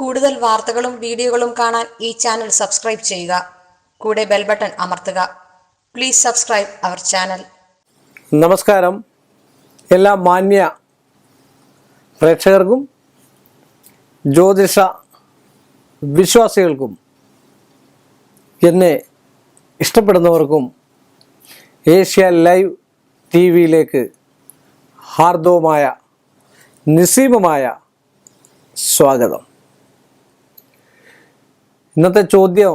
കൂടുതൽ വാർത്തകളും വീഡിയോകളും കാണാൻ ഈ ചാനൽ സബ്സ്ക്രൈബ് ചെയ്യുക. കൂടെ ബെൽ ബട്ടൺ അമർത്തുക. Please subscribe our channel. നമസ്കാരം. എല്ലാ മാന്യ പ്രേക്ഷകർക്കും ജ്യോതിഷ വിശ്വാസികൾക്കും എന്നെ ഇഷ്ടപ്പെടുന്നവർക്കും ഏഷ്യ ലൈവ് ടി വിയിലേക്ക് ഹാർദവുമായ നിസ്സീമമായ സ്വാഗതം. ഇന്നത്തെ ചോദ്യം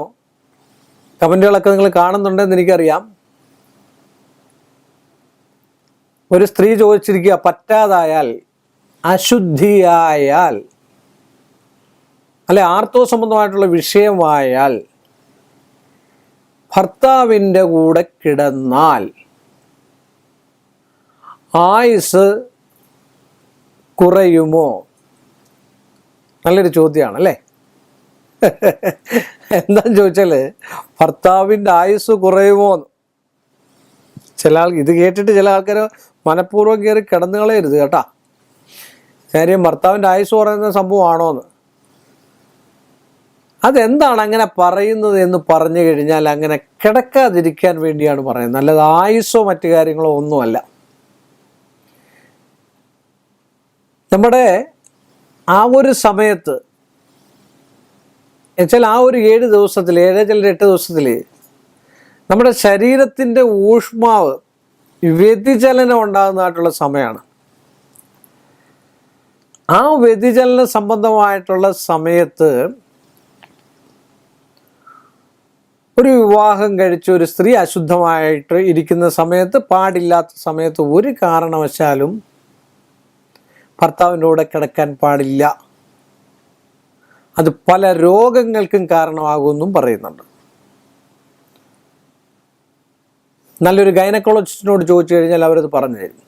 കമന്റുകളൊക്കെ നിങ്ങൾ കാണുന്നുണ്ടെന്ന് എനിക്കറിയാം. ഒരു സ്ത്രീ ചോദിച്ചിരിക്കുക പറ്റാതായാൽ അശുദ്ധിയായാൽ അല്ലെ ആർത്തവ സംബന്ധമായിട്ടുള്ള വിഷയമായാൽ ഭർത്താവിന്റെ കൂടെ കിടന്നാൽ ആയുസ് കുറയുമോ? നല്ലൊരു ചോദ്യമാണ് അല്ലേ? എന്താന്ന് ചോദിച്ചാൽ ഭർത്താവിന്റെ ആയുസ് കുറയുമോ ചില ആൾ ഇത് കേട്ടിട്ട് ചില ആൾക്കാർ മനഃപൂർവം കയറി കിടന്നു കളയരുത് കേട്ടാ. കാര്യം ഭർത്താവിന്റെ ആയുസ് കുറയുന്ന സംഭവമാണോ എന്ന് അതെന്താണ് അങ്ങനെ പറയുന്നത് എന്ന് പറഞ്ഞു കഴിഞ്ഞാൽ അങ്ങനെ കിടക്കാതിരിക്കാൻ വേണ്ടിയാണ് പറയുന്നത്. അല്ലാതെ ആയുസ്സോ മറ്റു കാര്യങ്ങളോ ഒന്നുമല്ല. നമ്മുടെ ആ ഒരു സമയത്ത് എന്നുവെച്ചാൽ ആ ഒരു ഏഴ് ദിവസത്തിൽ ഏഴ് ചില എട്ട് ദിവസത്തിൽ നമ്മുടെ ശരീരത്തിന്റെ ഊഷ്മാവ് വ്യതിചലനം ഉണ്ടാകുന്നതായിട്ടുള്ള സമയമാണ്. ആ വ്യതിചലന സംബന്ധമായിട്ടുള്ള സമയത്ത് ഒരു വിവാഹം കഴിച്ച ഒരു സ്ത്രീ അശുദ്ധമായിട്ട് ഇരിക്കുന്ന സമയത്ത് പാടില്ലാത്ത സമയത്ത് ഒരു കാരണവശാലും ഭർത്താവിന്റെ കൂടെ കിടക്കാൻ പാടില്ല. അത് പല രോഗങ്ങൾക്കും കാരണമാകുമെന്നും പറയുന്നുണ്ട്. നല്ലൊരു ഗൈനക്കോളജിസ്റ്റിനോട് ചോദിച്ചു കഴിഞ്ഞാൽ അവരത് പറഞ്ഞു തരും.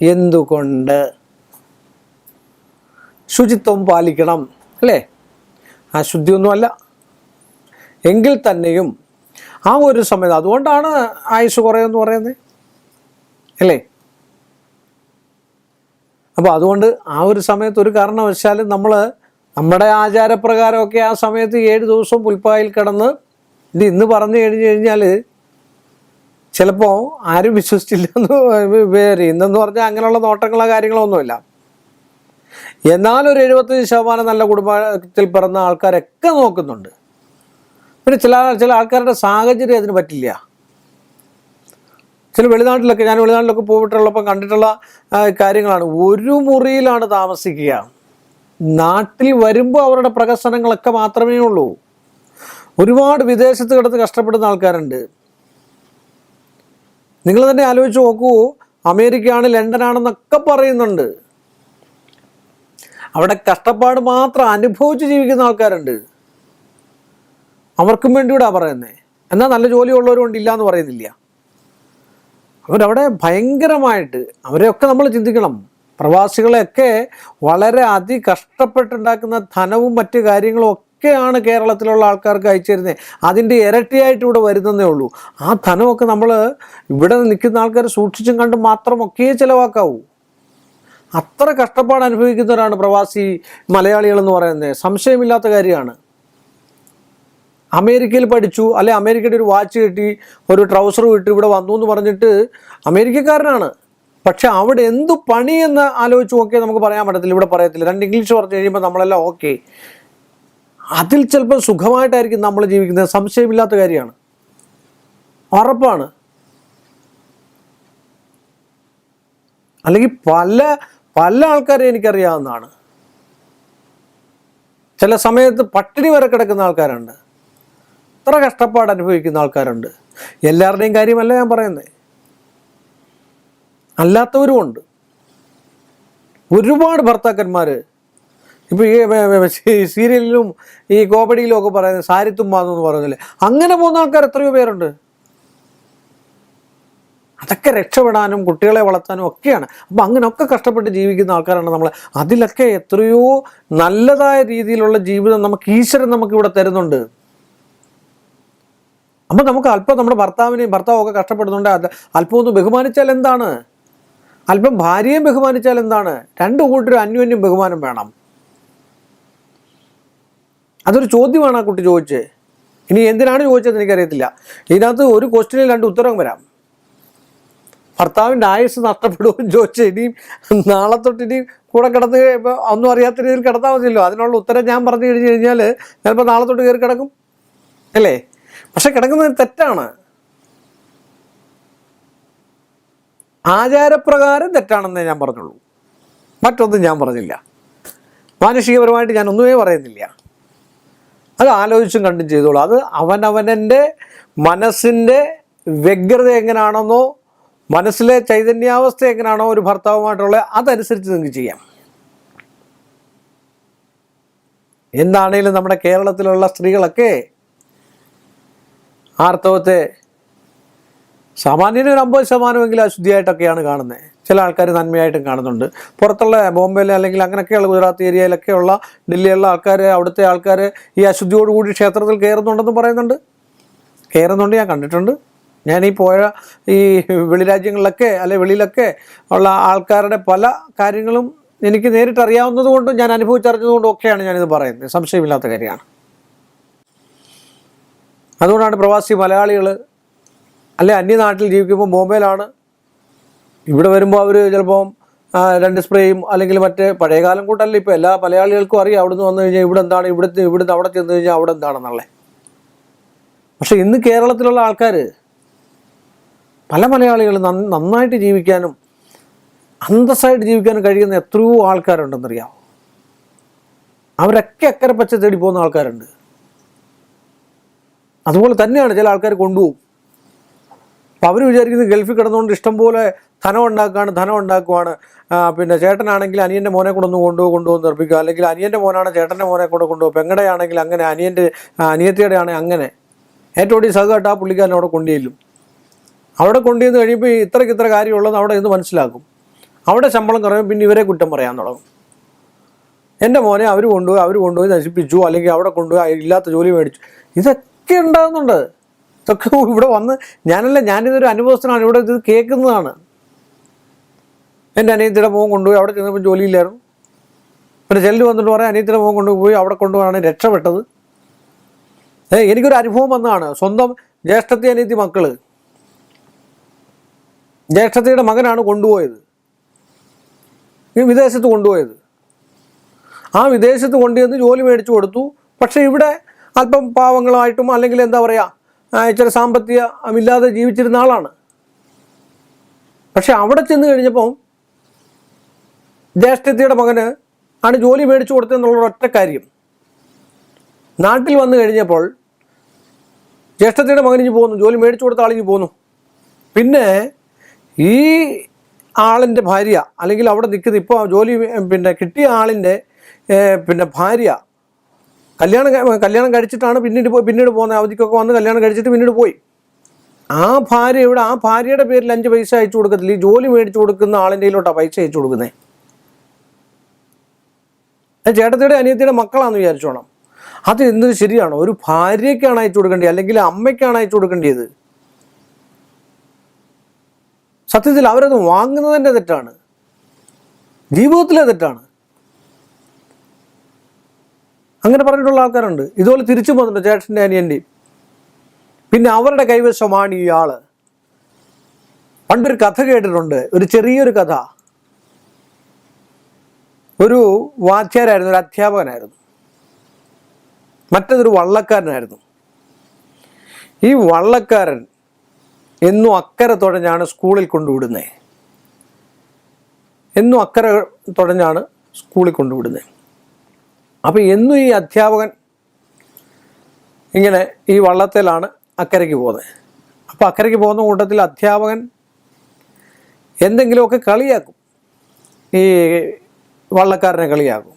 എന്തുകൊണ്ട്? ശുചിത്വം പാലിക്കണം അല്ലേ? ആ ശുദ്ധിയൊന്നുമല്ല എങ്കിൽ തന്നെയും ആ ഒരു സമയത്ത് അതുകൊണ്ടാണ് ആയുസ് കുറയെന്ന് പറയുന്നത് അല്ലേ? അപ്പോൾ അതുകൊണ്ട് ആ ഒരു സമയത്ത് ഒരു കാരണവശാലും നമ്മൾ നമ്മുടെ ആചാരപ്രകാരമൊക്കെ ആ സമയത്ത് ഏഴ് ദിവസം പുൽപ്പായിൽ കിടന്ന് ഇത് ഇന്ന് പറഞ്ഞു കഴിഞ്ഞു കഴിഞ്ഞാൽ ചിലപ്പോൾ ആരും വിശ്വസിച്ചില്ല എന്ന് പേര്. ഇന്നെന്ന് പറഞ്ഞാൽ അങ്ങനെയുള്ള നോട്ടങ്ങളോ കാര്യങ്ങളോ ഒന്നുമില്ല. എന്നാൽ ഒരു എഴുപത്തഞ്ച് ശതമാനം നല്ല കുടുംബത്തിൽ പിറന്ന ആൾക്കാരൊക്കെ നോക്കുന്നുണ്ട്. പിന്നെ ചില ചില ആൾക്കാരുടെ സാഹചര്യം അതിന് പറ്റില്ല. ചില വെളിനാട്ടിലൊക്കെ ഞാൻ വെളിനാട്ടിലൊക്കെ പോയിട്ടുള്ളപ്പോൾ കണ്ടിട്ടുള്ള കാര്യങ്ങളാണ്. ഒരു മുറിയിലാണ് താമസിക്കുക. നാട്ടിൽ വരുമ്പോൾ അവരുടെ പ്രകസനങ്ങളൊക്കെ മാത്രമേ ഉള്ളൂ. ഒരുപാട് വിദേശത്ത് കിടന്ന് കഷ്ടപ്പെടുന്ന ആൾക്കാരുണ്ട്. നിങ്ങൾ തന്നെ ആലോചിച്ച് നോക്കൂ അമേരിക്കയാണ് ലണ്ടനാണെന്നൊക്കെ പറയുന്നുണ്ട്. അവിടെ കഷ്ടപ്പാട് മാത്രം അനുഭവിച്ച് ജീവിക്കുന്ന ആൾക്കാരുണ്ട്. അവർക്കും വേണ്ടിയൂടാ പറയുന്നത് എന്നാൽ നല്ല ജോലിയുള്ളവരുണ്ട് ഇല്ല എന്ന് പറയുന്നില്ല. അവരവിടെ ഭയങ്കരമായിട്ട് അവരെയൊക്കെ നമ്മൾ ചിന്തിക്കണം. പ്രവാസികളെയൊക്കെ വളരെ അതി അതികഷ്ടപ്പെട്ടുണ്ടാക്കുന്ന ധനവും മറ്റു കാര്യങ്ങളും ഒക്കെയാണ് കേരളത്തിലുള്ള ആൾക്കാർക്ക് അയച്ചു തരുന്നത് അതിന്റെ ഇരട്ടിയായിട്ട് ഇവിടെ വരുന്നതേ ഉള്ളൂ. ആ ധനമൊക്കെ നമ്മൾ ഇവിടെ നിൽക്കുന്ന ആൾക്കാർ സൂക്ഷിച്ചും കണ്ടും മാത്രമൊക്കെ ചിലവാക്കാവൂ. അത്ര കഷ്ടപ്പാട് അനുഭവിക്കുന്നവരാണ് പ്രവാസി മലയാളികൾ എന്ന് പറയുന്നത്. സംശയമില്ലാത്ത കാര്യമാണ്. അമേരിക്കയിൽ പഠിച്ചു അല്ലെ അമേരിക്കയുടെ ഒരു വാച്ച് കിട്ടി ഒരു ട്രൗസർ കിട്ടി ഇവിടെ വന്നു എന്ന് പറഞ്ഞിട്ട് അമേരിക്കക്കാരനാണ്. പക്ഷെ അവിടെ എന്തു എന്ന് ആലോചിച്ച് നോക്കിയാൽ നമുക്ക് പറയാൻ പറ്റത്തില്ല ഇവിടെ പറയത്തില്ല. രണ്ട് ഇംഗ്ലീഷ് പറഞ്ഞു കഴിയുമ്പോൾ നമ്മളെല്ലാം ഓക്കെ. അതിൽ ചിലപ്പോൾ സുഖമായിട്ടായിരിക്കും നമ്മൾ ജീവിക്കുന്നത്. സംശയമില്ലാത്ത കാര്യമാണ്. ഉറപ്പാണ്. അല്ലെങ്കിൽ പല പല ആൾക്കാരെ എനിക്കറിയാവുന്നതാണ്. ചില സമയത്ത് പട്ടിണി വരെ കിടക്കുന്ന ആൾക്കാരുണ്ട്. അത്ര കഷ്ടപ്പാട് അനുഭവിക്കുന്ന ആൾക്കാരുണ്ട്. എല്ലാവരുടെയും കാര്യമല്ല ഞാൻ പറയുന്നത്. അല്ലാത്തവരും ഉണ്ട്. ഒരുപാട് ഭർത്താക്കന്മാർ ഇപ്പോൾ ഈ സീരിയലിലും ഈ കോമഡിയിലും ഒക്കെ പറയുന്നത് എന്ന് പറയുന്നില്ലേ അങ്ങനെ പോകുന്ന ആൾക്കാർ എത്രയോ പേരുണ്ട്. അതൊക്കെ രക്ഷപ്പെടാനും കുട്ടികളെ വളർത്താനും ഒക്കെയാണ്. അപ്പം അങ്ങനെയൊക്കെ കഷ്ടപ്പെട്ട് ജീവിക്കുന്ന ആൾക്കാരാണ് നമ്മൾ അതിലൊക്കെ എത്രയോ നല്ലതായ രീതിയിലുള്ള ജീവിതം നമുക്ക് ഈശ്വരൻ നമുക്ക് ഇവിടെ തരുന്നുണ്ട്. അപ്പം നമുക്ക് അല്പം നമ്മുടെ ഭർത്താവിനെയും ഭർത്താവൊക്കെ കഷ്ടപ്പെടുന്നുണ്ട്. അല്പം ഒന്ന് ബഹുമാനിച്ചാൽ എന്താണ്? അല്പം ഭാര്യയെ ബഹുമാനിച്ചാൽ എന്താണ്? രണ്ട് കൂട്ടരും അന്യോന്യം ബഹുമാനം വേണം. അതൊരു ചോദ്യമാണ് ആ കുട്ടി ചോദിച്ചത് ഇനി എന്തിനാണ് ചോദിച്ചത് എനിക്കറിയത്തില്ല. ഇതിനകത്ത് ഒരു ക്വസ്റ്റ്യനിൽ രണ്ട് ഉത്തരം വരാം. ഭർത്താവിന്റെ ആയുസ് നഷ്ടപ്പെടുമെന്ന് ചോദിച്ചാൽ ഇനിയും നാളെ തൊട്ട് ഇനിയും കൂടെ കിടന്ന് ഇപ്പോൾ ഒന്നും അറിയാത്ത രീതിയിൽ കിടന്നാൽ മതിയല്ലോ. അതിനുള്ള ഉത്തരം ഞാൻ പറഞ്ഞു കഴിഞ്ഞ് കഴിഞ്ഞാൽ ചിലപ്പോൾ നാളെ തൊട്ട് കയറി കിടക്കും. അല്ലേ? പക്ഷെ കിടക്കുന്നത് തെറ്റാണ്. ആചാരപ്രകാരം തെറ്റാണെന്നേ ഞാൻ പറഞ്ഞുള്ളൂ. മറ്റൊന്നും ഞാൻ പറഞ്ഞില്ല. മാനുഷികപരമായിട്ട് ഞാൻ ഒന്നുമേ പറയുന്നില്ല. അത് ആലോചിച്ചും കണ്ടും ചെയ്തോളൂ. അത് അവനവനന്റെ മനസ്സിന്റെ വ്യഗ്രത എങ്ങനെയാണെന്നോ മനസ്സിലെ ചൈതന്യാവസ്ഥ എങ്ങനെയാണോ ഒരു ഭർത്താവുമായിട്ടുള്ള അതനുസരിച്ച് നിങ്ങൾക്ക് ചെയ്യാം. എന്താണേലും നമ്മുടെ കേരളത്തിലുള്ള സ്ത്രീകളൊക്കെ ആർത്തവത്തെ സാമാന്യന് ഒരു അമ്പത് ശതമാനമെങ്കിലും അശുദ്ധിയായിട്ടൊക്കെയാണ് കാണുന്നത് ചില ആൾക്കാർ നന്മയായിട്ടും കാണുന്നുണ്ട്. പുറത്തുള്ള ബോംബെയിൽ അല്ലെങ്കിൽ അങ്ങനെയൊക്കെയുള്ള ഗുജറാത്ത് ഏരിയയിലൊക്കെയുള്ള ഡൽഹിയിലുള്ള ആൾക്കാർ അവിടുത്തെ ആൾക്കാർ ഈ അശുദ്ധിയോടുകൂടി ക്ഷേത്രത്തിൽ കയറുന്നുണ്ടെന്ന് പറയുന്നുണ്ട്. കയറുന്നുണ്ട് ഞാൻ കണ്ടിട്ടുണ്ട്. ഞാൻ ഈ പോയ ഈ വെളിരാജ്യങ്ങളിലൊക്കെ അല്ലെ വെളിയിലൊക്കെ ഉള്ള ആൾക്കാരുടെ പല കാര്യങ്ങളും എനിക്ക് നേരിട്ട് അറിയാവുന്നത് ഞാൻ അനുഭവിച്ചറിഞ്ഞതുകൊണ്ടും ഒക്കെയാണ് ഞാനിത് പറയുന്നത്. സംശയമില്ലാത്ത കാര്യമാണ്. അതുകൊണ്ടാണ് പ്രവാസി മലയാളികൾ അല്ലെ അന്യനാട്ടിൽ ജീവിക്കുമ്പോൾ ബോംബെയിലാണ്. ഇവിടെ വരുമ്പോൾ അവർ ചിലപ്പം രണ്ട് സ്പ്രേയും അല്ലെങ്കിൽ മറ്റേ പഴയകാലം കൂട്ടല്ല ഇപ്പോൾ എല്ലാ മലയാളികൾക്കും അറിയാം അവിടുന്ന് വന്നു കഴിഞ്ഞാൽ ഇവിടെ എന്താണ് ഇവിടുത്തെ ഇവിടുന്ന് അവിടെ ചെന്ന് കഴിഞ്ഞാൽ അവിടെ എന്താണെന്നുള്ളത് പക്ഷെ ഇന്ന് കേരളത്തിലുള്ള ആൾക്കാർ പല മലയാളികൾ നന്നായിട്ട് ജീവിക്കാനും അന്തസ്സായിട്ട് ജീവിക്കാനും കഴിയുന്ന എത്രയോ ആൾക്കാരുണ്ടെന്നറിയാമോ അവരൊക്കെ അക്കരെ പച്ച തേടി പോകുന്ന ആൾക്കാരുണ്ട്. അതുപോലെ തന്നെയാണ് ചില ആൾക്കാർ കൊണ്ടുപോകും അപ്പോൾ അവർ വിചാരിക്കുന്നത് ഗൾഫിൽ കിടന്നുകൊണ്ട് ഇഷ്ടംപോലെ ധനം ഉണ്ടാക്കുകയാണ് ധനം ഉണ്ടാക്കുവാണ് പിന്നെ ചേട്ടനാണെങ്കിൽ അനിയന്റെ മോനെ കൂടെ ഒന്ന് കൊണ്ടുപോകും കൊണ്ടുപോകും നിർപ്പിക്കുക. അല്ലെങ്കിൽ അനിയന്റെ മോനാണ് ചേട്ടന്റെ മോനെ കൂടെ കൊണ്ടുപോകും പെങ്ങടയാണെങ്കിൽ അങ്ങനെ അനിയന്റെ അനിയത്തിയുടെ ആണെങ്കിൽ അങ്ങനെ. ഏറ്റവും സഹമായിട്ട് ആ പുള്ളിക്കാരൻ അവിടെ കൊണ്ടുചെല്ലും അവിടെ കൊണ്ടുചെന്ന് കഴിയുമ്പോൾ ഇത്രയ്ക്ക് ഇത്ര കാര്യമുള്ളത് അവിടെ നിന്ന് മനസ്സിലാക്കും. അവിടെ ശമ്പളം കുറയും പിന്നെ ഇവരെ കുറ്റം പറയാൻ തുടങ്ങും. എന്റെ മോനെ അവർ കൊണ്ടുപോയി അവർ കൊണ്ടുപോയി നശിപ്പിച്ചു. അല്ലെങ്കിൽ അവിടെ കൊണ്ടുപോയി ഇല്ലാത്ത ജോലി മേടിച്ചു. ഇതൊക്കെ ഉണ്ടാകുന്നുണ്ട്. ഇതൊക്കെ ഇവിടെ വന്ന് ഞാനല്ല ഞാനിതൊരു അനുഭവസ്ഥനാണ്. ഇവിടെ ഇത് കേൾക്കുന്നതാണ്. എന്റെ അനിയത്തിയുടെ മുഖം കൊണ്ടുപോയി അവിടെ ചെന്നപ്പോൾ ജോലിയില്ലായിരുന്നു. പിന്നെ ചെല്ലു വന്നിട്ട് പറയാം അനിയത്തിയുടെ മുഖം കൊണ്ടുപോയി അവിടെ കൊണ്ടുപോയാണ് രക്ഷപ്പെട്ടത്. എനിക്കൊരു അനുഭവം വന്നതാണ്. സ്വന്തം ജ്യേഷ്ഠത്തി അനിയത്തി മക്കൾ. ജ്യേഷ്ഠത്തിയുടെ മകനാണ് കൊണ്ടുപോയത്. ഈ വിദേശത്ത് കൊണ്ടുപോയത്. ആ വിദേശത്ത് കൊണ്ടുവന്ന് ജോലി മേടിച്ചു കൊടുത്തു. പക്ഷേ ഇവിടെ അല്പം പാവങ്ങളായിട്ടും അല്ലെങ്കിൽ എന്താ പറയുക ഇച്ചിരി സാമ്പത്തികമില്ലാതെ ജീവിച്ചിരുന്ന ആളാണ്. പക്ഷെ അവിടെ ചെന്ന് കഴിഞ്ഞപ്പം ജ്യേഷ്ഠത്തിയുടെ മകന് ആണ് ജോലി മേടിച്ചു കൊടുത്തതെന്നുള്ള ഒറ്റ കാര്യം. നാട്ടിൽ വന്നു കഴിഞ്ഞപ്പോൾ ജ്യേഷ്ഠത്തിയുടെ മകനിഞ്ഞ് പോകുന്നു ജോലി മേടിച്ചു കൊടുത്ത ആളിഞ്ഞ് പോന്നു പിന്നെ ഈ ആളിന്റെ ഭാര്യ അല്ലെങ്കിൽ അവിടെ നിൽക്കുന്ന ഇപ്പോൾ ജോലി പിന്നെ കിട്ടിയ ആളിന്റെ പിന്നെ ഭാര്യ കല്യാണം കല്യാണം കഴിച്ചിട്ടാണ് പിന്നീട് പോയി പിന്നീട് പോകുന്നത് അവധിക്കൊക്കെ വന്ന് കല്യാണം കഴിച്ചിട്ട് പിന്നീട് പോയി. ആ ഭാര്യ ഇവിടെ ആ ഭാര്യയുടെ പേരിൽ അഞ്ച് പൈസ അയച്ചു കൊടുക്കത്തില്ല. ഈ ജോലി മേടിച്ചു കൊടുക്കുന്ന ആളിന്റെ കയ്യിലോട്ടാണ് പൈസ അയച്ചു കൊടുക്കുന്നത് ചേട്ടത്തിയുടെ അനിയത്തിയുടെ മക്കളാണെന്ന് വിചാരിച്ചോണം അത് എന്തൊരു ശരിയാണോ? ഒരു ഭാര്യയ്ക്കാണ് അയച്ചു കൊടുക്കേണ്ടത് അല്ലെങ്കിൽ അമ്മയ്ക്കാണ് അയച്ചു കൊടുക്കേണ്ടത്? സത്യത്തിൽ അവരത് വാങ്ങുന്നതിന്റെ തെറ്റാണ്. ജീവിതത്തിലെ തെറ്റാണ്. അങ്ങനെ പറഞ്ഞിട്ടുള്ള ആൾക്കാരുണ്ട്. ഇതുപോലെ തിരിച്ചു പോകുന്നുണ്ട് ചേട്ടന്റെ അനിയന്റെയും പിന്നെ അവരുടെ കൈവശമാണ് ആൾ. പണ്ടൊരു കഥ കേട്ടിട്ടുണ്ട്. ഒരു ചെറിയൊരു കഥ. ഒരു വാദ്യാരായിരുന്നു ഒരു അധ്യാപകനായിരുന്നു. മറ്റതൊരു വള്ളക്കാരനായിരുന്നു. ഈ വള്ളക്കാരൻ എന്നും അക്കരെ തുഴഞ്ഞാണ് സ്കൂളിൽ കൊണ്ടുവിടുന്നത് എന്നും അക്കരെ തുഴഞ്ഞാണ് സ്കൂളിൽ കൊണ്ടുവിടുന്നത് അപ്പോൾ എന്നും ഈ അധ്യാപകൻ ഇങ്ങനെ ഈ വള്ളത്തിലാണ് അക്കരയ്ക്ക് പോകുന്നത്. അപ്പോൾ അക്കരയ്ക്ക് പോകുന്ന കൂട്ടത്തിൽ അധ്യാപകൻ എന്തെങ്കിലുമൊക്കെ കളിയാക്കും. ഈ വള്ളക്കാരനെ കളിയാക്കും.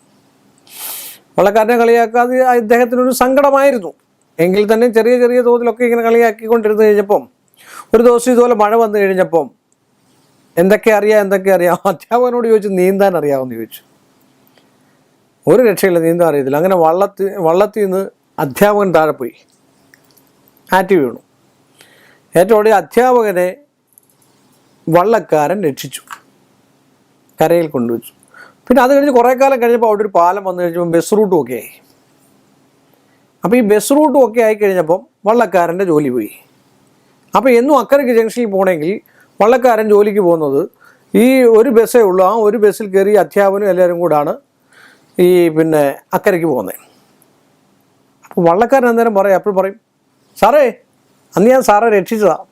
വള്ളക്കാരനെ കളിയാക്കാതെ അദ്ദേഹത്തിനൊരു സങ്കടമായിരുന്നു. എങ്കിൽ തന്നെ ചെറിയ ചെറിയ തോതിലൊക്കെ ഇങ്ങനെ കളിയാക്കിക്കൊണ്ടിരുന്ന് കഴിഞ്ഞപ്പം ഒരു ദിവസം ഇതുപോലെ മഴ വന്നു കഴിഞ്ഞപ്പം എന്തൊക്കെ അറിയാം എന്തൊക്കെ അറിയാം? അധ്യാപകനോട് ചോദിച്ചു നീന്താൻ അറിയാമെന്ന് ചോദിച്ചു. ഒരു രക്ഷയില്ല നീന്താൻ അറിയത്തില്ല. അങ്ങനെ വള്ളത്തിൽ വള്ളത്തിൽ നിന്ന് അധ്യാപകൻ താഴെ പോയി. ആറ്റി വീണു. ഏറ്റവും അധ്യാപകനെ വള്ളക്കാരൻ രക്ഷിച്ചു. കരയിൽ കൊണ്ടുവച്ചു. പിന്നെ അത് കഴിഞ്ഞ് കുറേ കാലം കഴിഞ്ഞപ്പോൾ അവിടെ ഒരു പാലം വന്നു കഴിഞ്ഞപ്പോൾ ബസ് റൂട്ടും ഒക്കെ ആയി. അപ്പോൾ ഈ ബസ് റൂട്ടും ഒക്കെ ആയിക്കഴിഞ്ഞപ്പം വള്ളക്കാരന്റെ ജോലി പോയി. അപ്പോൾ എന്നും അക്കരയ്ക്ക് ജംഗ്ഷനിൽ പോകണമെങ്കിൽ വള്ളക്കാരൻ ജോലിക്ക് പോകുന്നത് ഈ ഒരു ബസ്സേ ഉള്ളൂ. ആ ഒരു ബസ്സിൽ കയറി അധ്യാപനം എല്ലാവരും കൂടാണ് ഈ പിന്നെ അക്കരയ്ക്ക് പോകുന്നത് അപ്പോൾ വള്ളക്കാരൻ അന്നേരം പറയും അപ്പോൾ പറയും സാറേ അന്ന് ഞാൻ സാറെ രക്ഷിച്ചതാ.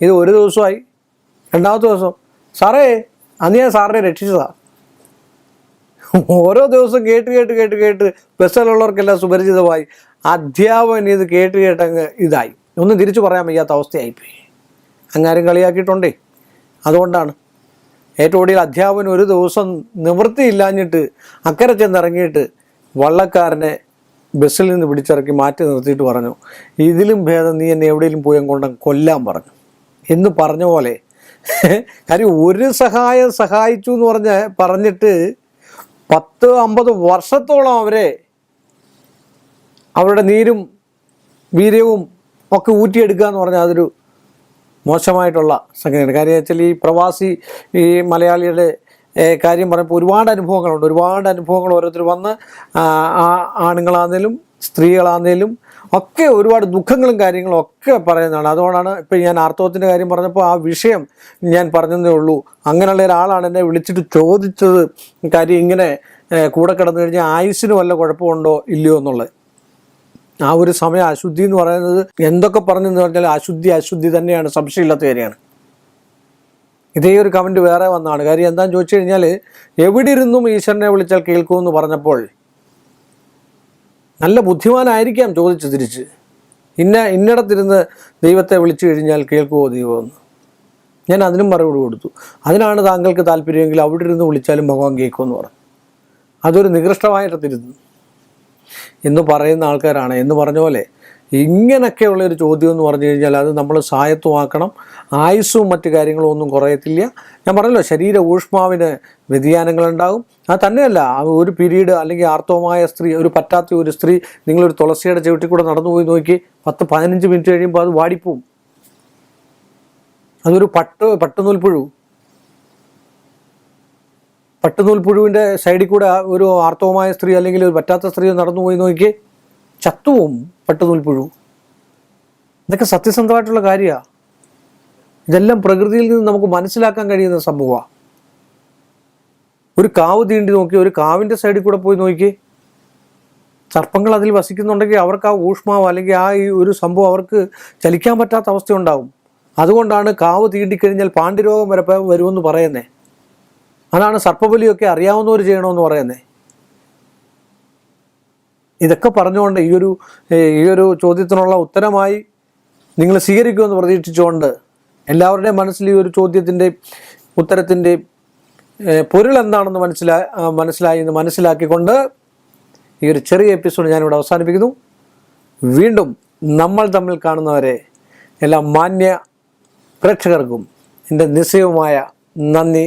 ഇത് ഒരു ദിവസമായി. രണ്ടാമത്തെ ദിവസം സാറേ അന്ന് ഞാൻ സാറിനെ രക്ഷിച്ചതാ. ഓരോ ദിവസം കേട്ട് കേട്ട് കേട്ട് കേട്ട് ബസ്സിലുള്ളവർക്കെല്ലാം സുപരിചിതമായി. അധ്യാപകൻ ഇത് കേട്ട് കേട്ടങ്ങ് ഇതായി. ഒന്നും തിരിച്ചു പറയാൻ വയ്യാത്ത അവസ്ഥയായിപ്പോയി. അങ്ങാരും കളിയാക്കിയിട്ടുണ്ടേ. അതുകൊണ്ടാണ് ഏറ്റവും ഒടുവിൽ അധ്യാപകൻ ഒരു ദിവസം നിവൃത്തിയില്ലാഞ്ഞിട്ട് അക്കരെ ചെന്നിറങ്ങിയിട്ട് വള്ളക്കാരനെ ബസ്സിൽ നിന്ന് പിടിച്ചിറക്കി മാറ്റി നിർത്തിയിട്ട് പറഞ്ഞു ഇതിലും ഭേദം നീ എന്നെ എവിടെയെങ്കിലും പോയി കൊണ്ട് കൊല്ലാൻ പറഞ്ഞു. എന്ന് പറഞ്ഞ പോലെ കാര്യം ഒരു സഹായം സഹായിച്ചു എന്ന് പറഞ്ഞ് പറഞ്ഞിട്ട് പത്ത് അമ്പത് വർഷത്തോളം അവരെ അവരുടെ നീരും വീര്യവും ഒക്കെ ഊറ്റിയെടുക്കുക എന്ന് പറഞ്ഞാൽ അതൊരു മോശമായിട്ടുള്ള സംഗതിയാണ്. കാര്യം വെച്ചാൽ ഈ പ്രവാസി ഈ മലയാളിയുടെ കാര്യം പറയുമ്പോൾ ഒരുപാട് അനുഭവങ്ങളുണ്ട്. ഒരുപാട് അനുഭവങ്ങൾ ഓരോരുത്തർ വന്ന് ആണുങ്ങളാന്നേലും സ്ത്രീകളാന്നേലും ഒക്കെ ഒരുപാട് ദുഃഖങ്ങളും കാര്യങ്ങളും ഒക്കെ പറയുന്നതാണ്. അതുകൊണ്ടാണ് ഇപ്പം ഞാൻ ആർത്തവത്തിന്റെ കാര്യം പറഞ്ഞപ്പോൾ ആ വിഷയം ഞാൻ പറഞ്ഞതേ ഉള്ളൂ. അങ്ങനെയുള്ള ഒരാളാണ് എന്നെ വിളിച്ചിട്ട് ചോദിച്ചത്. കാര്യം ഇങ്ങനെ കൂടെ കിടന്നു കഴിഞ്ഞാൽ ആയുസ്സിന് വല്ല കുഴപ്പമുണ്ടോ ഇല്ലയോ എന്നുള്ളത്. ആ ഒരു സമയ അശുദ്ധി എന്ന് പറയുന്നത് എന്തൊക്കെ പറഞ്ഞു എന്ന് പറഞ്ഞാൽ അശുദ്ധി അശുദ്ധി തന്നെയാണ് സംശയമില്ലാത്ത കാര്യമാണ്. ഇതേ ഒരു കമന്റ് വേറെ വന്നതാണ് കാര്യം എന്താണെന്ന് ചോദിച്ചു കഴിഞ്ഞാൽ എവിടെ ഇരുന്നും ഈശ്വരനെ വിളിച്ചാൽ കേൾക്കുമെന്ന് പറഞ്ഞപ്പോൾ നല്ല ബുദ്ധിമാനായിരിക്കാം ചോദിച്ചു തിരിച്ച്. ഇന്ന ഇന്നിടത്തിരുന്ന് ദൈവത്തെ വിളിച്ചു കഴിഞ്ഞാൽ കേൾക്കുമോ ദൈവമെന്ന് ഞാൻ അതിനും മറുപടി കൊടുത്തു. അതിനാണ് താങ്കൾക്ക് താല്പര്യമെങ്കിൽ അവിടെ ഇരുന്ന് വിളിച്ചാലും ഭഗവാൻ കേൾക്കുമെന്ന് പറഞ്ഞു. അതൊരു നികൃഷ്ടമായിട്ടിരുന്നു. എന്ന് പറയുന്ന ആൾക്കാരാണ്. എന്ന് പറഞ്ഞ പോലെ ഇങ്ങനെയൊക്കെയുള്ള ഒരു ചോദ്യം എന്ന് പറഞ്ഞു കഴിഞ്ഞാൽ അത് നമ്മൾ സായത്വമാക്കണം ആയുസ്സും മറ്റു കാര്യങ്ങളും ഒന്നും കുറയത്തില്ല. ഞാൻ പറഞ്ഞല്ലോ ശരീര ഊഷ്മാവിന് വ്യതിയാനങ്ങളുണ്ടാകും. അത് തന്നെയല്ല ഒരു പിരീഡ് അല്ലെങ്കിൽ ആർത്തവമായ സ്ത്രീ ഒരു പറ്റാത്ത ഒരു സ്ത്രീ നിങ്ങളൊരു തുളസിയുടെ ചവിട്ടി കൂടെ നടന്നു പോയി നോക്കി പത്ത് പതിനഞ്ച് മിനിറ്റ് കഴിയുമ്പോൾ അത് വാടിപ്പോവും. അതൊരു പട്ട് പട്ടുനൂൽപ്പുഴു. പട്ടുനൂൽപ്പുഴുവിന്റെ സൈഡിൽ കൂടെ ഒരു ആർത്തവമായ സ്ത്രീ അല്ലെങ്കിൽ ഒരു പറ്റാത്ത സ്ത്രീ നടന്നു പോയി നോക്കി ചത്തുവും പട്ടുനൂൽപ്പുഴു ഇതൊക്കെ സത്യസന്ധമായിട്ടുള്ള കാര്യമാണ് ഇതെല്ലാം പ്രകൃതിയിൽ നിന്ന് നമുക്ക് മനസ്സിലാക്കാൻ കഴിയുന്ന സംഭവമാണ് ഒരു കാവ് തീണ്ടി നോക്കി ഒരു കാവിന്റെ സൈഡിൽ കൂടെ പോയി നോക്കി സർപ്പങ്ങൾ അതിൽ വസിക്കുന്നുണ്ടെങ്കിൽ അവർക്ക് ആ ഊഷ്മാവ് അല്ലെങ്കിൽ ആ ഈ ഒരു സംഭവം അവർക്ക് ചലിക്കാൻ പറ്റാത്ത അവസ്ഥ ഉണ്ടാവും അതുകൊണ്ടാണ് കാവ് തീണ്ടിക്കഴിഞ്ഞാൽ പാണ്ഡ്യരോഗം വരെ വരുമെന്ന് പറയുന്നത് അതാണ് സർപ്പബലിയൊക്കെ അറിയാവുന്നവർ ചെയ്യണമെന്ന് പറയുന്നത് ഇതൊക്കെ പറഞ്ഞുകൊണ്ട് ഈ ഒരു ഈ ഒരു ചോദ്യത്തിനുള്ള ഉത്തരമായി നിങ്ങൾ സ്വീകരിക്കുമെന്ന് പ്രതീക്ഷിച്ചുകൊണ്ട് എല്ലാവരുടെയും മനസ്സിൽ ഈ ഒരു ചോദ്യത്തിന്റെ ഉത്തരത്തിന്റെ പൊരുൾ എന്താണെന്ന് മനസ്സിലാ മനസ്സിലായി എന്ന് മനസ്സിലാക്കിക്കൊണ്ട് ഈ ഒരു ചെറിയ എപ്പിസോഡ് ഞാനിവിടെ അവസാനിപ്പിക്കുന്നു. വീണ്ടും നമ്മൾ തമ്മിൽ കാണുന്നവരെ എല്ലാ മാന്യ പ്രേക്ഷകർക്കും എന്റെ നിശ്ചയവുമായ നന്ദി.